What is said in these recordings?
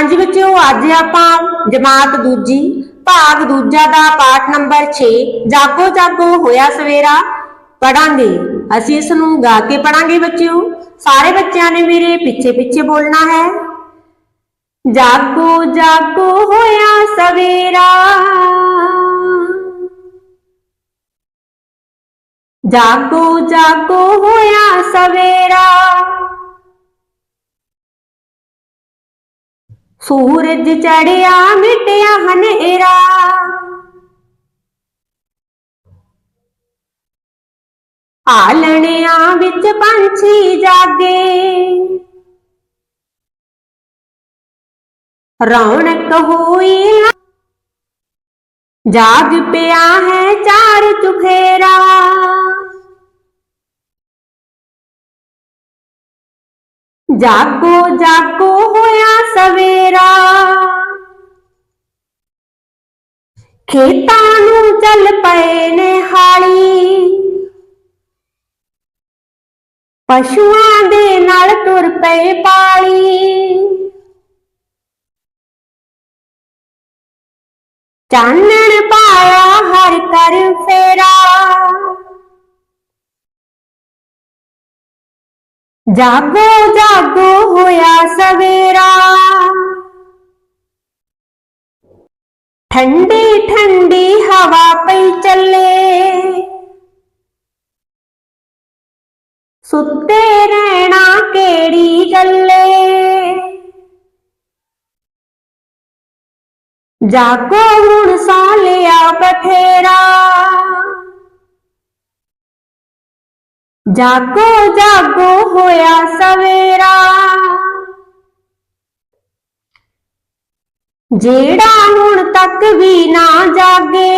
ਹਾਂਜੀ ਬੱਚਿਓ ਅੱਜ ਆਪਾਂ ਜਮਾਤ ਦੂਜੀ, ਭਾਗ ਦੂਜਾ ਦਾ ਪਾਠ ਨੰਬਰ 6 ਜਾਗੋ ਜਾਗੋ ਹੋਇਆ ਸਵੇਰਾ ਪੜਾਂਗੇ। ਅਸੀਂ ਇਸ ਨੂੰ ਗਾ ਕੇ ਪੜਾਂਗੇ ਬੱਚਿਓ। ਸਾਰੇ ਬੱਚਿਆਂ ਨੇ ਮੇਰੇ ਪਿੱਛੇ ਪਿੱਛੇ ਬੋਲਣਾ ਹੈ। ਜਾਗੋ ਜਾਗੋ ਹੋਇਆ ਸਵੇਰਾ। ਜਾਗੋ ਜਾਗੋ ਹੋਇਆ ਸਵੇਰਾ। ਸੂਰਜ ਚੜਿਆ ਮਿਟਿਆ ਹਨੇਰਾ ਆਲਣਿਆਂ ਵਿੱਚ ਪੰਛੀ ਜਾਗੇ। ਰੌਣਕ ਹੋਈ ਜਾਗ ਪਿਆ ਹੈ ਚਾਰ ਚੁਫੇਰਾ। ਜਾਗੋ ਜਾਗੋ ਹੋਇਆ ਸਵੇਰਾ। ਖੇਤਾਂ ਨੂੰ ਚੱਲ ਪਏ ਨੇ ਹਾਲੀ। ਪਸ਼ੂਆਂ ਦੇ ਨਾਲ ਤੁਰ ਪਏ ਪਾਲੀ। ਚਾਨਣ ਪਾਇਆ ਹਰ ਕਰ ਫੇਰਾ। ਜਾਗੋ ਜਾਗੋ ਹੋਇਆ ਸਵੇਰਾ। ਠੰਡੀ ਠੰਡੀ ਹਵਾ ਪਈ ਚੱਲੇ। ਸੁੱਤੇ ਰਹਿਣਾ ਕਿਹੜੀ ਗੱਲੇ? ਜਾਗੋ, ਹੁਣ ਸੌ ਲਿਆ ਬਥੇਰਾ। ਜਾਗੋ ਜਾਗੋ ਹੋਇਆ ਸਵੇਰਾ। ਜਿਹੜਾ ਹੁਣ ਤੱਕ ਵੀ ਨਾ ਜਾਗੇ,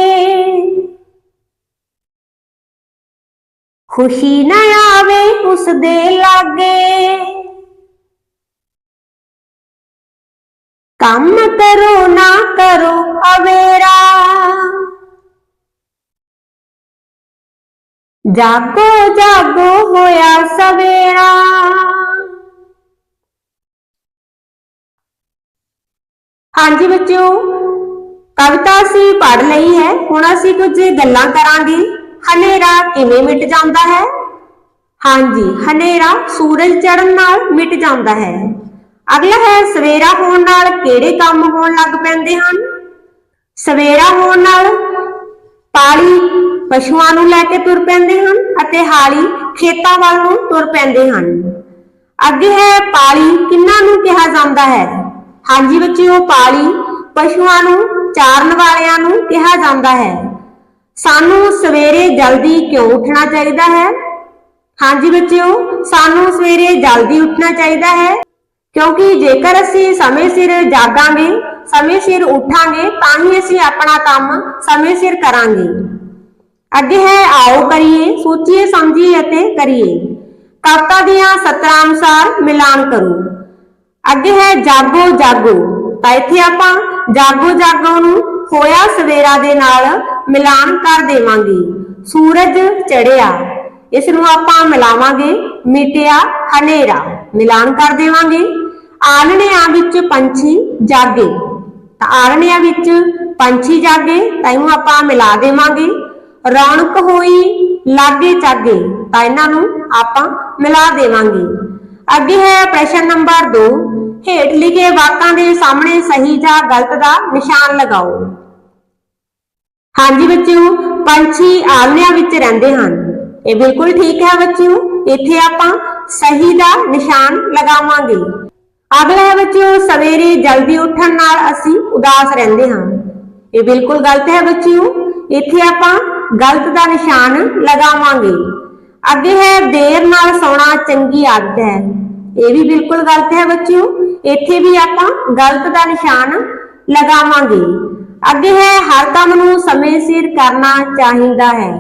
ਖੁਸ਼ੀ ਨਾ ਆਵੇ ਉਸ ਦੇ ਲਾਗੇ। ਕੰਮ ਕਰੋ, ਨਾ ਕਰੋ, ਅਵੇਰਾ। ਜਾਗੋ ਜਾਗੋ ਹੋਇਆ ਸਵੇਰਾ। ਹਾਂਜੀ ਬੱਚਿਓ, ਕਵਿਤਾ ਅਸੀਂ ਪੜ੍ਹ ਲਈ ਹੈ। ਹੁਣ ਅਸੀਂ ਕੁਝ ਗੱਲਾਂ ਕਰਾਂਗੇ। ਹਨੇਰਾ ਕਿਵੇਂ ਮਿਟ ਜਾਂਦਾ ਹੈ? ਹਾਂਜੀ, ਹਨੇਰਾ ਸੂਰਜ ਚੜ੍ਹਨ ਨਾਲ ਮਿਟ ਜਾਂਦਾ ਹੈ। ਅਗਲਾ ਹੈ, ਸਵੇਰਾ ਹੋਣ ਨਾਲ ਕਿਹੜੇ ਕੰਮ ਹੋਣ ਲੱਗ ਪੈਂਦੇ ਹਨ? ਸਵੇਰਾ ਹੋਣ ਨਾਲ ਪਾਲੀ ਪਸ਼ੂਆਂ ਨੂੰ ਲੈ ਕੇ ਤੁਰ ਪੈਂਦੇ ਹਨ ਅਤੇ ਹਾਲੀ ਖੇਤਾਂ ਵੱਲ ਨੂੰ ਤੁਰ ਪੈਂਦੇ ਹਨ। ਅੱਗੇ ਹੈ ਪਾਲੀ, ਕਿੰਨਾਂ ਨੂੰ ਕਿਹਾ ਜਾਂਦਾ ਹੈ? ਹਾਂਜੀ ਬੱਚਿਓ, ਪਾਲੀ ਪਸ਼ੂਆਂ ਨੂੰ, ਚਾਰਨ ਵਾਲਿਆਂ ਨੂੰ ਕਿਹਾ ਜਾਂਦਾ ਹੈ। ਸਾਨੂੰ ਸਵੇਰੇ ਜਲਦੀ ਕਿਉਂ ਉੱਠਣਾ ਚਾਹੀਦਾ ਹੈ? ਹਾਂਜੀ ਬੱਚਿਓ, ਸਾਨੂੰ ਸਵੇਰੇ ਜਲਦੀ ਉੱਠਣਾ ਚਾਹੀਦਾ ਹੈ, ਕਿਉਂਕਿ ਜੇਕਰ ਅਸੀਂ ਸਮੇਂ ਸਿਰ ਜਾਗਾਂਗੇ, ਸਮੇਂ ਸਿਰ ਉੱਠਾਂਗੇ, ਤਾਂ ਹੀ ਅਸੀਂ ਆਪਣਾ ਕੰਮ ਸਮੇਂ ਸਿਰ ਕਰਾਂਗੇ। ਅੱਗੇ ਹੈ, ਆਓ ਕਰੀਏ, ਸੋਚੀਏ, ਸਮਝੀਏ ਅਤੇ ਕਰੀਏ। ਕਵਿਤਾ ਦੀਆਂ ਸਤਰਾਂ ਅਨੁਸਾਰ ਮਿਲਾਨ ਕਰੋ। ਅੱਗੇ ਹੈ, ਜਾਗੋ ਜਾਗੋ। ਤਾਂ ਇੱਥੇ ਆਪਾਂ ਜਾਗੋ ਜਾਗੋ ਨੂੰ ਹੋਇਆ ਸਵੇਰਾ ਦੇ ਨਾਲ ਮਿਲਾਨ ਕਰ ਦੇਵਾਂਗੇ। ਸੂਰਜ ਚੜਿਆ ਇਸ ਨੂੰ ਆਪਾਂ ਮਿਲਾਵਾਂਗੇ ਮਿਟਿਆ ਹਨੇਰਾ। ਮਿਲਾਨ ਕਰ ਦੇਵਾਂਗੇ। ਆਲਣਿਆਂ ਵਿੱਚ ਪੰਛੀ ਜਾਗੇ। ਤਾਂ ਆਲਣਿਆਂ ਵਿੱਚ ਪੰਛੀ ਜਾਗੇ, ਤਾਂ ਇਹਨੂੰ ਆਪਾਂ ਮਿਲਾ ਦੇਵਾਂਗੇ। ਰੌਣਕ ਹੋਈ, ਲਾਗੇ ਚਾਗੇ, ਤਾਂ ਇਹਨਾਂ ਨੂੰ ਆਪਾਂ ਮਿਲਾ ਦੇਵਾਂਗੇ। ਅੱਗੇ ਹੈ ਪ੍ਰਸ਼ਨ ਨੰਬਰ 2 ਹੇਠ ਲਿਖੇ ਵਾਕਾਂ ਦੇ ਸਾਹਮਣੇ ਸਹੀ ਜਾਂ ਗਲਤ ਦਾ ਨਿਸ਼ਾਨ ਲਗਾਓ। ਹਾਂਜੀ ਬੱਚਿਓ, ਪੰਛੀ ਆਲਣਿਆਂ ਵਿੱਚ ਰਹਿੰਦੇ ਹਨ। ਇਹ ਬਿਲਕੁਲ ਠੀਕ ਹੈ ਬੱਚਿਓ, ਇੱਥੇ ਆਪਾਂ ਸਹੀ ਦਾ ਨਿਸ਼ਾਨ ਲਗਾਵਾਂਗੇ। ਅਗਲਾ ਹੈ ਬੱਚਿਓ, ਸਵੇਰੇ ਜਲਦੀ ਉੱਠਣ ਨਾਲ ਅਸੀਂ ਉਦਾਸ ਰਹਿੰਦੇ ਹਾਂ। ਇਹ ਬਿਲਕੁਲ ਗਲਤ ਹੈ ਬੱਚਿਓ, ਇੱਥੇ ਆਪਾਂ ਗਲਤ ਦਾ ਨਿਸ਼ਾਨ ਲਗਾਵਾਂਗੇ। ਅੱਗੇ ਹੈ, ਦੇਰ ਨਾਲ ਸੌਣਾ ਚੰਗੀ ਆਦਤ ਹੈ। ਇਹ ਵੀ ਬਿਲਕੁਲ ਗਲਤ ਹੈ ਬੱਚਿਓ। ਇੱਥੇ ਵੀ ਆਪਾਂ ਗਲਤ ਦਾ ਨਿਸ਼ਾਨ ਲਗਾਵਾਂਗੇ। ਅੱਗੇ ਹੈ, ਹਰ ਕੰਮ ਨੂੰ ਸਮੇਂ ਸਿਰ ਕਰਨਾ ਚਾਹੀਦਾ ਹੈ।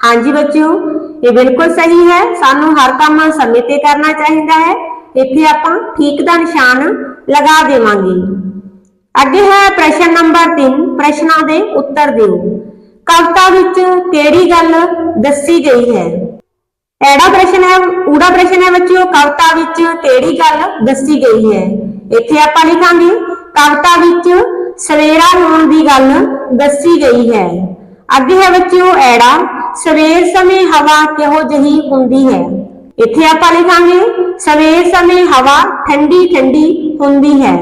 ਹਾਂਜੀ ਬੱਚਿਓ, ਇਹ ਬਿਲਕੁਲ ਸਹੀ ਹੈ। ਸਾਨੂੰ ਹਰ ਕੰਮ ਸਮੇਂ ਤੇ ਕਰਨਾ ਚਾਹੀਦਾ ਹੈ। ਇੱਥੇ ਆਪਾਂ ਠੀਕ ਦਾ ਨਿਸ਼ਾਨ ਲਗਾ ਦੇਵਾਂਗੇ। ਅੱਗੇ ਹੈ, ਪ੍ਰਸ਼ਨ ਨੰਬਰ 3 ਪ੍ਰਸ਼ਨਾਂ ਦੇ ਉੱਤਰ ਦਿਓ। ਕਵਿਤਾ ਵਿੱਚ ਕਿਹੜੀ ਗੱਲ ਦੱਸੀ ਗਈ ਹੈ? ਐੜਾ ਪ੍ਰਸ਼ਨ ਹੈ, ਊੜਾ ਪ੍ਰਸ਼ਨ ਹੈ ਬੱਚਿਓ, ਕਵਿਤਾ ਵਿੱਚ ਕਿਹੜੀ ਗੱਲ ਦੱਸੀ ਗਈ ਹੈ? ਇੱਥੇ ਆਪਾਂ ਲਿਖਾਂਗੇ, ਕਵਿਤਾ ਵਿੱਚ ਸਵੇਰਾ ਹੋਣ ਦੀ ਗੱਲ ਦੱਸੀ ਗਈ ਹੈ। ਅੱਗੇ ਹੈ ਬੱਚਿਓ, ਐੜਾ, ਸਵੇਰ ਸਮੇਂ ਹਵਾ ਕਿਹੋ ਜਿਹੀ ਹੁੰਦੀ ਹੈ? ਇੱਥੇ ਆਪਾਂ ਲਿਖਾਂਗੇ, ਸਵੇਰ ਸਮੇਂ ਹਵਾ ਠੰਡੀ ਠੰਡੀ ਹੁੰਦੀ ਹੈ।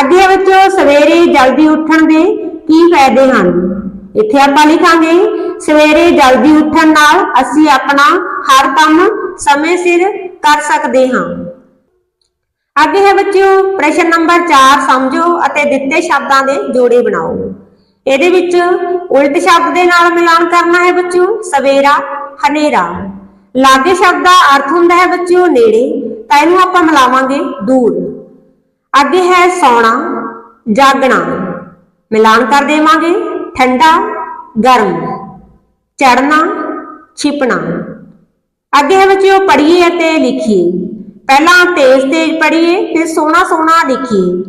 ਅੱਗੇ ਹੈ ਬੱਚਿਓ, ਸਵੇਰੇ ਜਲਦੀ ਉੱਠਣ ਦੇ ਕੀ ਫਾਇਦੇ ਹਨ? ਇੱਥੇ ਆਪਾਂ ਲਿਖਾਂਗੇ, ਸਵੇਰੇ ਜਲਦੀ ਉੱਠਣ ਨਾਲ ਅਸੀਂ ਆਪਣਾ ਹਰ ਕੰਮ ਸਮੇਂ ਸਿਰ ਕਰ ਸਕਦੇ ਹਾਂ। ਅੱਗੇ ਹੈ ਬੱਚਿਓ, ਪ੍ਰਸ਼ਨ ਨੰਬਰ 4 ਸਮਝੋ ਅਤੇ ਦਿੱਤੇ ਸ਼ਬਦਾਂ ਦੇ ਜੋੜੇ ਬਣਾਓ। ਇਹਦੇ ਵਿੱਚ ਉਲਟ ਸ਼ਬਦ ਦੇ ਨਾਲ ਮਿਲਾਨ ਕਰਨਾ ਹੈ ਬੱਚਿਓ, ਸਵੇਰਾ, ਹਨੇਰਾ। ਲਾਗੇ ਸ਼ਬਦ ਦਾ ਅਰਥ ਹੁੰਦਾ ਹੈ ਬੱਚਿਓ, ਨੇੜੇ, ਤਾਂ ਇਹਨੂੰ ਆਪਾਂ ਮਿਲਾਵਾਂਗੇ ਦੂਰ। ਅੱਗੇ ਹੈ ਸੌਣਾ, ਜਾਗਣਾ। ਮਿਲਾਨ ਕਰ ਦੇਵਾਂਗੇ। ਠੰਡਾ, ਗਰਮ ਚੜਨਾ ਛਿਪਣਾ। ਅੱਗੇ ਹੈ ਬੱਚਿਓ, ਪੜ੍ਹੀਏ ਅਤੇ ਲਿਖੀਏ। ਪਹਿਲਾਂ ਤੇਜ਼ ਤੇਜ਼ ਪੜ੍ਹੀਏ, ਫਿਰ ਸੋਹਣਾ ਸੋਹਣਾ ਲਿਖੀਏ।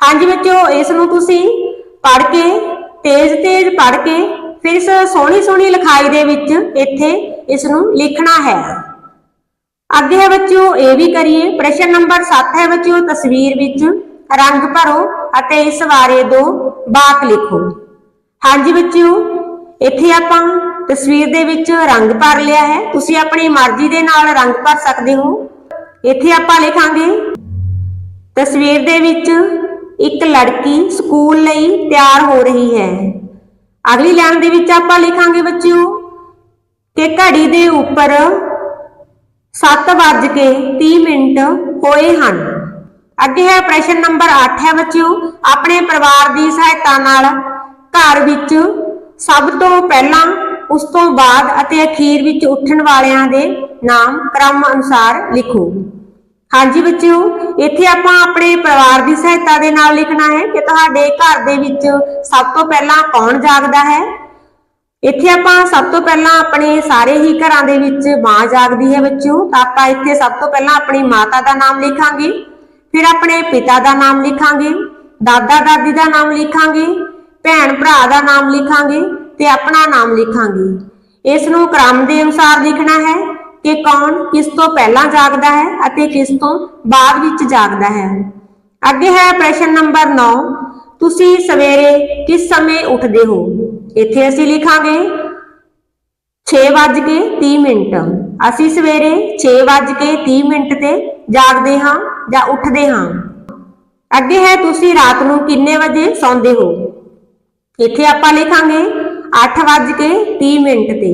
ਹਾਂਜੀ ਬੱਚਿਓ, ਇਸ ਨੂੰ ਤੁਸੀਂ ਪੜ੍ਹ ਕੇ, ਤੇਜ਼ ਤੇਜ਼ ਪੜ੍ਹ ਕੇ, ਫਿਰ ਇਸ ਸੋਹਣੀ ਸੋਹਣੀ ਲਿਖਾਈ ਦੇ ਵਿੱਚ ਇੱਥੇ ਇਸ ਨੂੰ ਲਿਖਣਾ ਹੈ। ਅੱਗੇ ਹੈ ਬੱਚਿਓ, ਇਹ ਵੀ ਕਰੀਏ। ਪ੍ਰਸ਼ਨ ਨੰਬਰ 7 ਹੈ ਬੱਚਿਓ, ਤਸਵੀਰ ਵਿੱਚ ਰੰਗ ਭਰੋ ਅਤੇ ਇਸ ਬਾਰੇ ਦੋ ਵਾਕ ਲਿਖੋ। ਹਾਂਜੀ ਬੱਚਿਓ, ਇੱਥੇ ਆਪਾਂ ਤਸਵੀਰ ਦੇ ਵਿੱਚ ਰੰਗ ਭਰ ਲਿਆ ਹੈ। ਤੁਸੀਂ ਆਪਣੀ ਮਰਜ਼ੀ ਦੇ ਨਾਲ ਰੰਗ ਭਰ ਸਕਦੇ ਹੋ। ਇੱਥੇ ਆਪਾਂ ਲਿਖਾਂਗੇ, ਤਸਵੀਰ ਦੇ ਵਿੱਚ ਇੱਕ ਲੜਕੀ ਸਕੂਲ ਲਈ ਤਿਆਰ ਹੋ ਰਹੀ ਹੈ। ਅਗਲੀ ਲਾਈਨ ਦੇ ਵਿੱਚ ਆਪਾਂ ਲਿਖਾਂਗੇ ਬੱਚਿਓ ਕਿ ਘੜੀ ਦੇ ਉੱਪਰ 7:30 ਮਿੰਟ ਹੋਏ ਹਨ। ਅੱਗੇ ਹੈ ਪ੍ਰਸ਼ਨ ਨੰਬਰ 8 ਹੈ ਬੱਚਿਓ। ਆਪਣੇ ਪਰਿਵਾਰ ਦੀ ਸਹਾਇਤਾ ਨਾਲ ਘਰ ਵਿੱਚ ਸਭ ਤੋਂ ਪਹਿਲਾਂ ਉਸ ਤੋਂ ਬਾਅਦ ਅਤੇ ਅਖੀਰ ਵਿੱਚ ਉੱਠਣ ਵਾਲਿਆਂ ਦੇ ਨਾਮ ਕ੍ਰਮ ਅਨੁਸਾਰ ਲਿਖੋ। ਹਾਂਜੀ ਬੱਚਿਓ, ਇੱਥੇ ਆਪਾਂ ਆਪਣੇ ਪਰਿਵਾਰ ਦੀ ਸਹਾਇਤਾ ਦੇ ਨਾਲ ਲਿਖਣਾ ਹੈ ਕਿ ਤੁਹਾਡੇ ਘਰ ਦੇ ਵਿੱਚ ਸਭ ਤੋਂ ਪਹਿਲਾਂ ਕੌਣ ਜਾਗਦਾ ਹੈ? ਇੱਥੇ ਆਪਾਂ ਸਭ ਤੋਂ ਪਹਿਲਾਂ ਆਪਣੇ ਸਾਰੇ ਹੀ ਘਰਾਂ ਦੇ ਵਿੱਚ ਮਾਂ ਜਾਗਦੀ ਹੈ ਬੱਚਿਓ, ਤਾਂ ਆਪਾਂ ਇੱਥੇ ਸਭ ਤੋਂ ਪਹਿਲਾਂ ਆਪਣੀ ਮਾਤਾ ਦਾ ਨਾਮ ਲਿਖਾਂਗੇ, ਫਿਰ ਆਪਣੇ ਪਿਤਾ ਦਾ ਨਾਮ ਲਿਖਾਂਗੇ ਦਾਦਾ ਦਾਦੀ ਦਾ ਨਾਮ ਲਿਖਾਂਗੇ ਭੈਣ ਭਰਾ ਦਾ ਨਾਮ ਲਿਖਾਂਗੇ ਤੇ ਆਪਣਾ ਨਾਮ ਲਿਖਾਂਗੇ। ਇਸ ਨੂੰ ਕ੍ਰਮ ਦੇ ਅਨੁਸਾਰ ਲਿਖਣਾ ਹੈ ਕਿ ਕੌਣ ਕਿਸ ਤੋਂ ਪਹਿਲਾਂ ਜਾਗਦਾ ਹੈ ਅਤੇ ਕਿਸ ਤੋਂ ਬਾਅਦ ਵਿੱਚ ਜਾਗਦਾ ਹੈ। ਅੱਗੇ ਹੈ ਪ੍ਰਸ਼ਨ ਨੰਬਰ 9 ਤੁਸੀਂ ਸਵੇਰੇ ਕਿਸ ਸਮੇਂ ਉੱਠਦੇ ਹੋ? ਇੱਥੇ ਅਸੀਂ ਲਿਖਾਂਗੇ 6:30 ਮਿੰਟ। ਅਸੀਂ ਸਵੇਰੇ 6:30 ਮਿੰਟ ਤੇ ਜਾਗਦੇ ਹਾਂ ਜਾਂ ਉੱਠਦੇ ਹਾਂ। ਅੱਗੇ ਹੈ ਤੁਸੀਂ ਰਾਤ ਨੂੰ ਕਿੰਨੇ ਵਜੇ ਸੌਂਦੇ ਹੋ? ਇੱਥੇ ਆਪਾਂ ਲਿਖਾਂਗੇ 8:30 ਮਿੰਟ ਤੇ।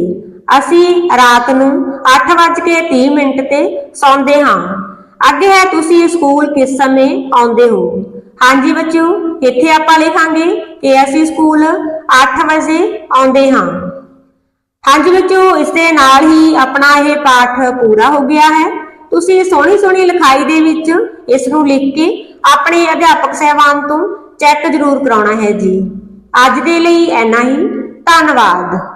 ਅਸੀਂ ਰਾਤ ਨੂੰ 8:30 ਮਿੰਟ ਤੇ ਸੌਂਦੇ ਹਾਂ। ਅੱਗੇ ਹੈ ਤੁਸੀਂ ਸਕੂਲ ਕਿਸ ਸਮੇਂ ਆਉਂਦੇ ਹੋ? ਹਾਂਜੀ ਬੱਚਿਓ, ਇੱਥੇ ਆਪਾਂ ਲਿਖਾਂਗੇ ਕਿ ਅਸੀਂ ਸਕੂਲ 8 ਵਜੇ ਆਉਂਦੇ ਹਾਂ। ਹਾਂਜੀ ਬੱਚਿਓ, ਇਸ ਦੇ ਨਾਲ ਹੀ ਆਪਣਾ ਇਹ ਪਾਠ ਪੂਰਾ ਹੋ ਗਿਆ ਹੈ। ਤੁਸੀਂ ਸੋਹਣੀ ਸੋਹਣੀ ਲਿਖਾਈ ਦੇ ਵਿੱਚ ਇਸ ਨੂੰ ਲਿਖ ਕੇ ਆਪਣੇ ਅਧਿਆਪਕ ਸਹਿਬਾਨ ਤੋਂ ਚੈੱਕ ਜ਼ਰੂਰ ਕਰਾਉਣਾ ਹੈ ਜੀ। ਅੱਜ ਦੇ ਲਈ ਇੰਨਾ ਹੀ। ਧੰਨਵਾਦ।